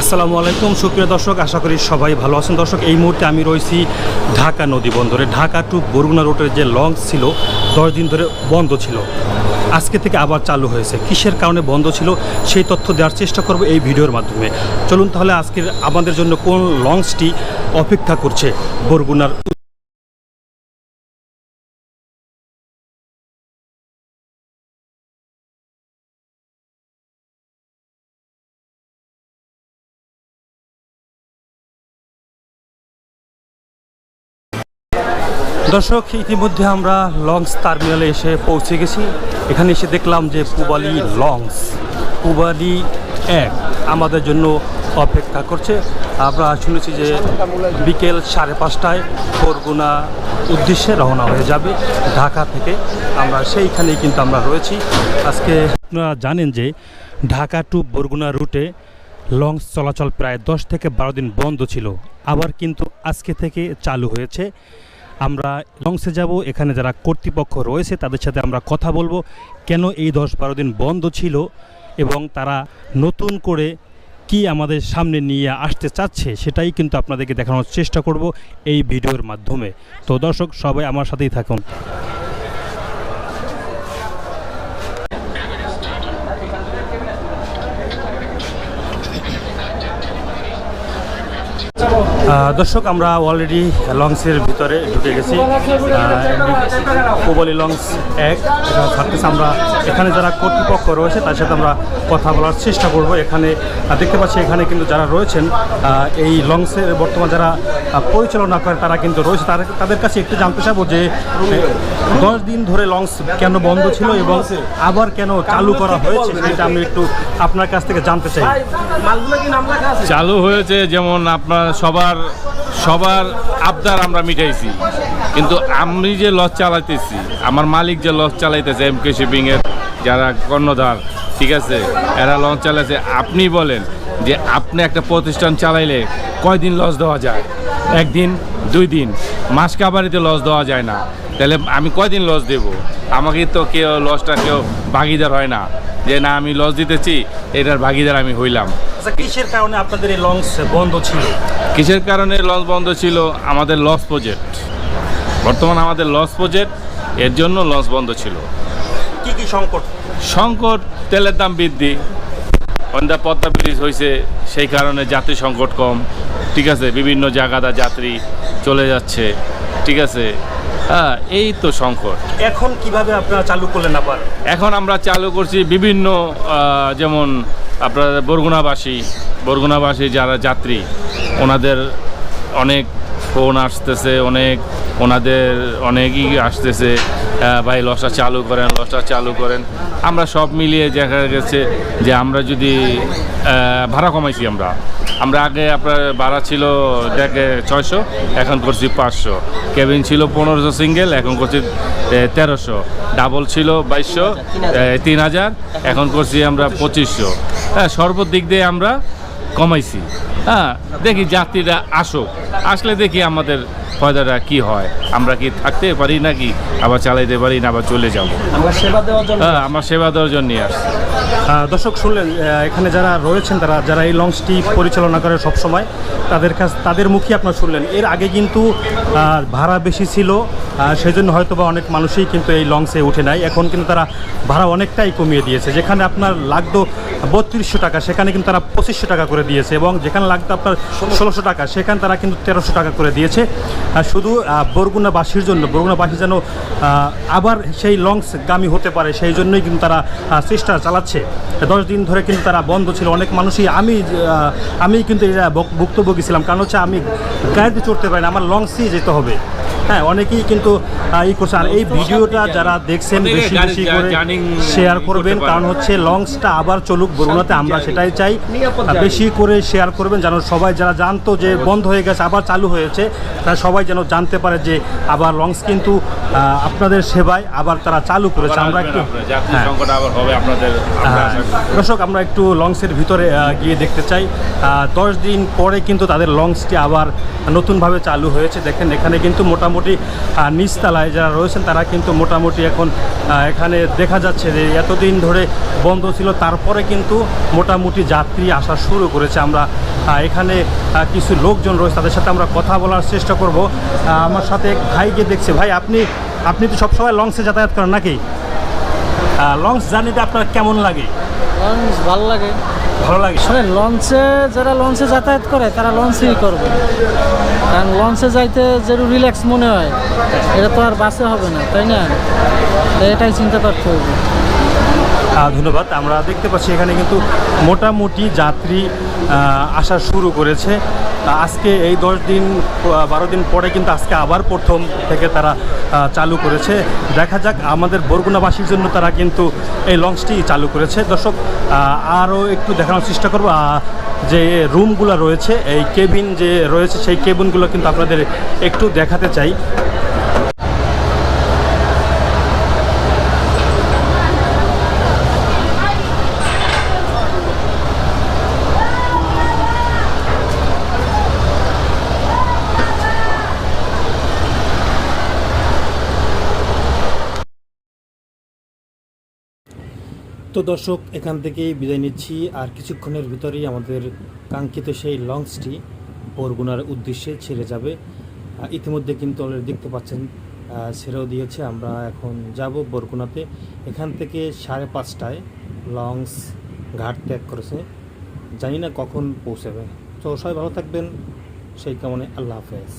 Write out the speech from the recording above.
আসসালামু আলাইকুম, সুপ্রিয় দর্শক, আশা করি সবাই ভালো আছেন। দর্শক, এই মুহূর্তে আমি রয়েছি ঢাকা নদী বন্দরে। ঢাকা টু বরগুনা রোডের যে লঞ্চ ছিল, দশ দিন ধরে বন্ধ ছিল। আজকে থেকে আবার চালু হয়েছে। কিসের কারণে বন্ধ ছিল, সেই তথ্য দেওয়ার চেষ্টা করব এই ভিডিওর মাধ্যমে। চলুন তাহলে আজকের আমাদের জন্য কোন লঞ্চটি অপেক্ষা করছে বরগুনার দর্শক, ইতিমধ্যে আমরা লঞ্চ টার্মিনালে এসে পৌঁছে গেছি। এখানে এসে দেখলাম যে পুবালি লঞ্চ, পুবালি এক আমাদের জন্য অপেক্ষা করছে। আমরা শুনেছি যে বিকেল সাড়ে পাঁচটায় বরগুনা উদ্দেশ্যে রওনা হয়ে যাবে ঢাকা থেকে। আমরা সেইখানেই কিন্তু আমরা রয়েছি। আজকে আপনারা জানেন যে ঢাকা টু বরগুনা রুটে লঞ্চ চলাচল প্রায় দশ থেকে বারো দিন বন্ধ ছিল। আবার কিন্তু আজকে থেকে চালু হয়েছে। আমরা লংসে যাব, এখানে যারা কর্তৃপক্ষ রয়েছে তাদের সাথে আমরা কথা বলব। কেন এই দশ বারো দিন বন্ধ ছিল এবং তারা নতুন করে কি আমাদের সামনে নিয়ে আসতে চাচ্ছে সেটাই কিন্তু আপনাদেরকে দেখানোর চেষ্টা করব এই ভিডিওর মাধ্যমে। তো দর্শক, সবাই আমার সাথেই থাকুন। দর্শক আমরা অলরেডি লঞ্চের ভিতরে ঢুকে গেছি। কোবলি লঞ্চ এক থাকতেছে আমরা। এখানে যারা কর্তৃপক্ষ রয়েছে তার সাথে আমরা কথা বলার চেষ্টা করব। এখানে দেখতে পাচ্ছি এখানে কিন্তু যারা রয়েছেন এই লঞ্চের বর্তমান যারা পরিচালনা করে তারা কিন্তু রয়েছে। তারা তাদের কাছে একটু জানতে চাবো যে দশ দিন ধরে লঞ্চ কেন বন্ধ ছিল এবং আবার কেন চালু করা হয়েছে সেটা আমি একটু আপনার কাছ থেকে জানতে চাই। চালু হয়েছে যেমন আপনার সবার সবার আবদার আমরা মিটাইছি। কিন্তু আমি যে লস চালাইতেছি, আমার মালিক যে লস চালাইতেছে এম কে শিপিং এর যারা কর্ণধার, ঠিক আছে? এরা লঞ্চ চালাইছে। আপনি বলেন যে আপনি একটা প্রতিষ্ঠান চালাইলে কয়দিন লস দেওয়া যায়? একদিন, দুই দিন? মাস কাবারিতে লস দেওয়া যায় না। তাহলে আমি কয়দিন লস দেব? আমাকে তো কেউ লসটা কেউ ভাগিদার হয় না। যে না আমি লস দিতেছি এটার ভাগিদার আমি হইলাম। আচ্ছা কিসের কারণে আপনাদের এই লঞ্চ বন্ধ ছিল? কিসের কারণে লস বন্ধ ছিল? আমাদের লস প্রজেক্ট বর্তমান আমাদের লস প্রজেক্ট এর জন্য লস বন্ধ ছিল। কি কি সংকট? সংকট তেলের দাম বৃদ্ধি। অন্দা পদ্মা ব্রিজ হয়েছে সেই কারণে যাত্রী সংকট কম। ঠিক আছে বিভিন্ন জায়গাটা যাত্রী চলে যাচ্ছে। ঠিক আছে? হ্যাঁ এই তো সংকট। এখন কীভাবে আপনারা চালু করলেন আবার? এখন আমরা চালু করছি বিভিন্ন যেমন আপনার বরগুনাবাসী বরগুনাবাসী যারা যাত্রী ওনাদের অনেক ফোন আসতেছে অনেক ওনাদের অনেকই আসতেছে ভাই, লসটা চালু করেন, লসটা চালু করেন। আমরা সব মিলিয়ে দেখা গেছে যে আমরা যদি ভাড়া কমাইছি আমরা। আমরা আগে আপনার ভাড়া ছিল ডেকে ছয়শো, এখন করছি পাঁচশো। কেবিন ছিল পনেরোশো সিঙ্গেল, এখন করছি তেরোশো। ডাবল ছিল বাইশশো তিন হাজার, এখন করছি আমরা পঁচিশশো। হ্যাঁ সর্বদিক দিয়ে আমরা কমাইছি। হ্যাঁ দেখি যাত্রীরা আসুক। আসলে দেখি আমাদের ফয়দাটা কি হয়? আমরা কি থাকতে পারি নাকি? আবার চালাইতে পারি না আবার চলে যাব। আমরা সেবা দেওয়ার জন্য হ্যাঁ আমার সেবা দেওয়ার জন্য নিয়ে আসছি। দর্শক শুনলেন এখানে যারা রয়েছেন তারা যারা এই লঞ্চটি পরিচালনা করে সব সময় তাদের কাছ তাদের মুখে আপনার শুনলেন। এর আগে কিন্তু ভাড়া বেশি ছিল সেজন্য হয়তো বা অনেক মানুষই কিন্তু এই লঞ্চে উঠে নাই। এখন কিন্তু তারা ভাড়া অনেকটাই কমিয়ে দিয়েছে। যেখানে আপনার লাগতো বত্রিশশো টাকা সেখানে কিন্তু তারা পঁচিশশো টাকা করে দিয়েছে এবং যেখানে লাগতো আপনার ষোলোশো টাকা সেখানে তারা কিন্তু তেরোশো টাকা করে দিয়েছে। শুধু বরগুনাবাসীর জন্য, বরগুনাবাসী যেন আবার সেই লংস গামী হতে পারে, সেই জন্যই কিন্তু তারা চেষ্টা চালাচ্ছে। দশ দিন ধরে কিন্তু তারা বন্ধ ছিল, অনেক মানুষই, আমি আমি কিন্তু এটা ভুক্তভোগী ছিলাম, কারণ হচ্ছে আমি গাড়িতে চড়তে পারি না, আমার লংসই যেতে হবে। হ্যাঁ অনেকেই কিন্তু এই করছে আর এই ভিডিওটা যারা দেখছেন বেশি বেশি করে শেয়ার করবেন কারণ হচ্ছে লঞ্চটা আবার চলুক বরুণাতে আমরা সেটাই চাই। বেশি করে শেয়ার করবেন যেন সবাই যারা জানতো যে বন্ধ হয়ে গেছে আবার চালু হয়েছে তারা সবাই যেন জানতে পারে যে আবার লঞ্চ কিন্তু আপনাদের সেবায় আবার তারা চালু করেছে। আমরা একটু হ্যাঁ। হ্যাঁ। দর্শক আমরা একটু লঞ্চের ভিতরে গিয়ে দেখতে চাই। দশ দিন পরে কিন্তু তাদের লঞ্চটি আবার নতুনভাবে চালু হয়েছে। দেখেন এখানে কিন্তু মোটামুটি মোটামুটি নিচতলায় যারা রয়েছেন তারা কিন্তু মোটামুটি এখন এখানে দেখা যাচ্ছে যে এতদিন ধরে বন্ধ ছিল, তারপরে কিন্তু মোটামুটি যাত্রী আসা শুরু করেছে। আমরা এখানে কিছু লোকজন রয়েছে, তাদের সাথে আমরা কথা বলার চেষ্টা করব। আমার সাথে এক ভাইকে দেখছে। ভাই, আপনি আপনি তো সবসময় লঞ্চে যাতায়াত করেন নাকি? লঞ্চ জার্নিতে আপনার কেমন লাগে? লঞ্চ ভালো লাগে। ভালো লাগে। আসলে লঞ্চে যারা লঞ্চে যাতায়াত করে, তারা লঞ্চেই করবে। কারণ লঞ্চে যাইতে যেরকম রিল্যাক্স মনে হয়, এটা তো আর বাসে হবে না, তাই না? এটাই চিন্তা করতে হবে। ধন্যবাদ। আমরা দেখতে পাচ্ছি এখানে কিন্তু মোটামুটি যাত্রী আসা শুরু করেছে। আজকে এই দশ দিন বারো দিন পরে কিন্তু আজকে আবার প্রথম থেকে তারা চালু করেছে। দেখা যাক আমাদের বরগুনাবাসীর জন্য তারা কিন্তু এই লঞ্চটি চালু করেছে। দর্শক আরও একটু দেখানোর চেষ্টা করব। যে রুমগুলো রয়েছে, এই কেবিন যে রয়েছে, সেই কেবিনগুলো কিন্তু আপনাদের একটু দেখাতে চাই। তো দর্শক, এখান থেকেই বিদায় নিচ্ছি। আর কিছুক্ষণের ভিতরেই আমাদের কাঙ্ক্ষিত সেই লঞ্চটি বরগুনার উদ্দেশ্যে ছেড়ে যাবে। ইতিমধ্যে কিন্তু অলরেডি দেখতে পাচ্ছেন ছেড়েও দিয়েছে। আমরা এখন যাব বরগুনাতে। এখান থেকে সাড়ে পাঁচটায় লঞ্চ ঘাট ত্যাগ করেছে। জানি না কখন পৌঁছাবে। তো সবাই ভালো থাকবেন। সেই কামনে আল্লাহ হাফেজ।